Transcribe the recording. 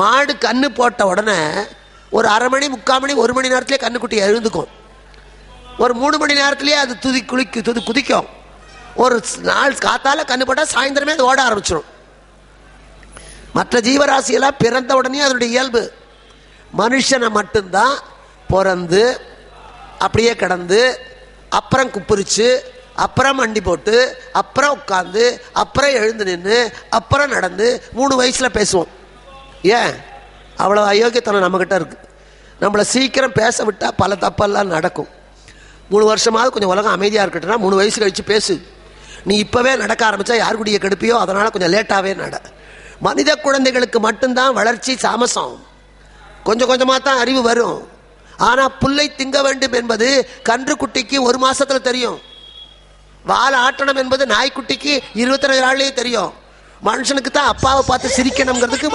மாடு கண்ணு போட்ட உடனே ஒரு அரை மணி முக்கால் மணி ஒரு மணி நேரத்துலேயே கண்ணுக்குட்டி எழுந்துக்கும். ஒரு மூணு மணி நேரத்துலேயே அது துதி குளிக்கு துதி குதிக்கும். ஒரு நாள் காத்தால கண்ணு போட்டால் சாயந்தரமே அது ஓட ஆரம்பிச்சிடும் மற்ற ஜீவராசியெல்லாம் பிறந்த உடனே அதனுடைய இயல்பு. மனுஷனை மட்டும்தான் பிறந்து அப்படியே கிடந்து அப்புறம் குப்பிரிச்சு அப்புறம் மண்டி போட்டு அப்புறம் உட்காந்து அப்புறம் எழுந்து நின்று அப்புறம் நடந்து மூணு வயசில் பேசுவோம். ஏன்? அவ்வளோ அயோக்கியத்தனம் நம்மக்கிட்ட இருக்குது நம்மளை சீக்கிரம் பேச விட்டால் பல தப்பெல்லாம் நடக்கும். மூணு வருஷமாவது கொஞ்சம் உலகம் அமைதியாக இருக்கட்டும்னா மூணு வயசு கழித்து பேசு. நீ இப்போவே நடக்க ஆரம்பித்தா யார் கூடிய கெடுப்பியோ? அதனால் கொஞ்சம் லேட்டாகவே நட. மனித குழந்தைகளுக்கு மட்டும்தான் வளர்ச்சி சாமசம். கொஞ்சம் கொஞ்சமாக தான் அறிவு வரும். ஆனால் புல்லை திங்க வேண்டும் என்பது கன்று குட்டிக்கு ஒரு மாதத்தில் தெரியும். வால் ஆட்டணும் என்பது நாய்க்குட்டிக்கு இருபத்தி ரெண்டு நாள்லேயே தெரியும். மனுஷனுக்கு தான் அப்பாவை பார்த்து சிரிக்கணுங்கிறதுக்கு